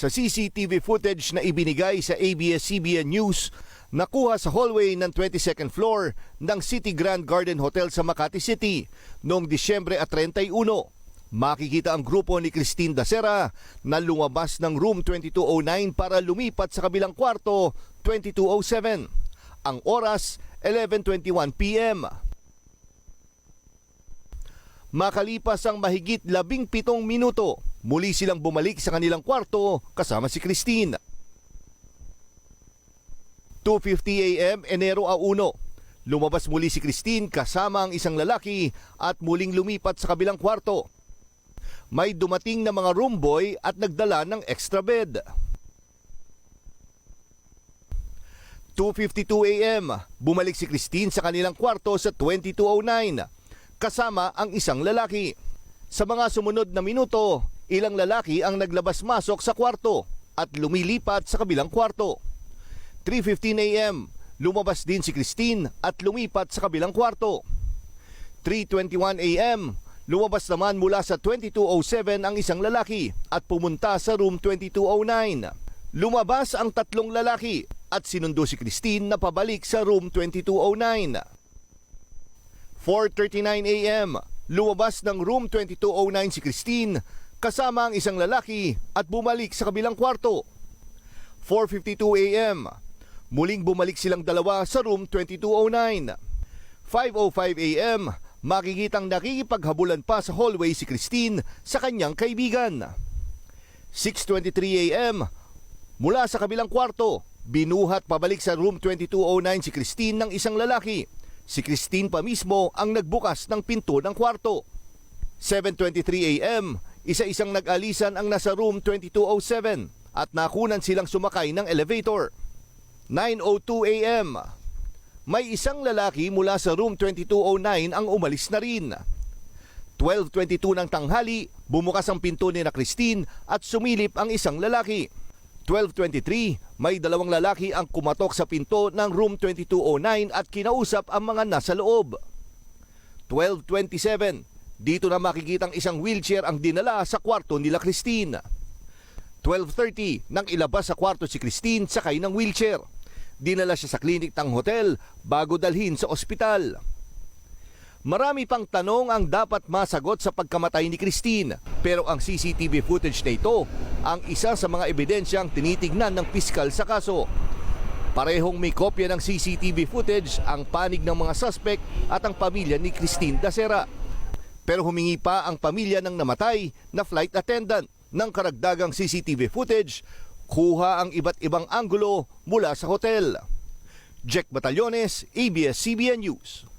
sa CCTV footage na ibinigay sa ABS-CBN News nakuha sa hallway ng 22nd floor ng City Grand Garden Hotel sa Makati City noong Disyembre at 31. Makikita ang grupo ni Christine Dacera na lumabas ng room 2209 para lumipat sa kabilang kwarto 2207. Ang oras 11.21 p.m. Makalipas ang mahigit labing pitong minuto, muli silang bumalik sa kanilang kwarto kasama si Christine. 2.50 a.m. Enero a 1. Lumabas muli si Christine kasama ang isang lalaki at muling lumipat sa kabilang kwarto. May dumating na mga room boy at nagdala ng extra bed. 2.52 a.m. Bumalik si Christine sa kanilang kwarto sa 2209 kasama ang isang lalaki. Sa mga sumunod na minuto, ilang lalaki ang naglabas-masok sa kwarto at lumilipat sa kabilang kwarto. 3.15 a.m. Lumabas din si Christine at lumipat sa kabilang kwarto. 3.21 a.m. Lumabas naman mula sa 2207 ang isang lalaki at pumunta sa room 2209. Lumabas ang tatlong lalaki at sinundo si Christine na pabalik sa room 2209. 4.39 a.m. Lumabas ng room 2209 si Christine kasama ang isang lalaki at bumalik sa kabilang kwarto. 4.52 a.m. Muling bumalik silang dalawa sa room 2209. 5.05 a.m. Makikitang nakikipaghabulan pa sa hallway si Christine sa kanyang kaibigan. 6.23 a.m. Mula sa kabilang kwarto, binuhat pabalik sa room 2209 si Christine ng isang lalaki. Si Christine pa mismo ang nagbukas ng pinto ng kwarto. 7.23 a.m. Isa-isang nag-alisan ang nasa room 2207 at nakunan silang sumakay ng elevator. 9.02 a.m. May isang lalaki mula sa room 2209 ang umalis na rin. 12.22 ng tanghali, bumukas ang pinto ni na Christine at sumilip ang isang lalaki. 12.23, may dalawang lalaki ang kumatok sa pinto ng room 2209 at kinausap ang mga nasa loob. 12.27, dito na makikitang isang wheelchair ang dinala sa kwarto nila Christine. 12.30, nang ilabas sa kwarto si Christine sakay ng wheelchair. Dinala siya sa klinik ng hotel bago dalhin sa ospital. Marami pang tanong ang dapat masagot sa pagkamatay ni Christine pero ang CCTV footage na ito ang isa sa mga ebidensyang tinitignan ng piskal sa kaso. Parehong may kopya ng CCTV footage ang panig ng mga suspect at ang pamilya ni Christine Dacera. Pero humingi pa ang pamilya ng namatay na flight attendant ng karagdagang CCTV footage kuha ang iba't ibang anggulo mula sa hotel. Jack Batallones, ABS-CBN News.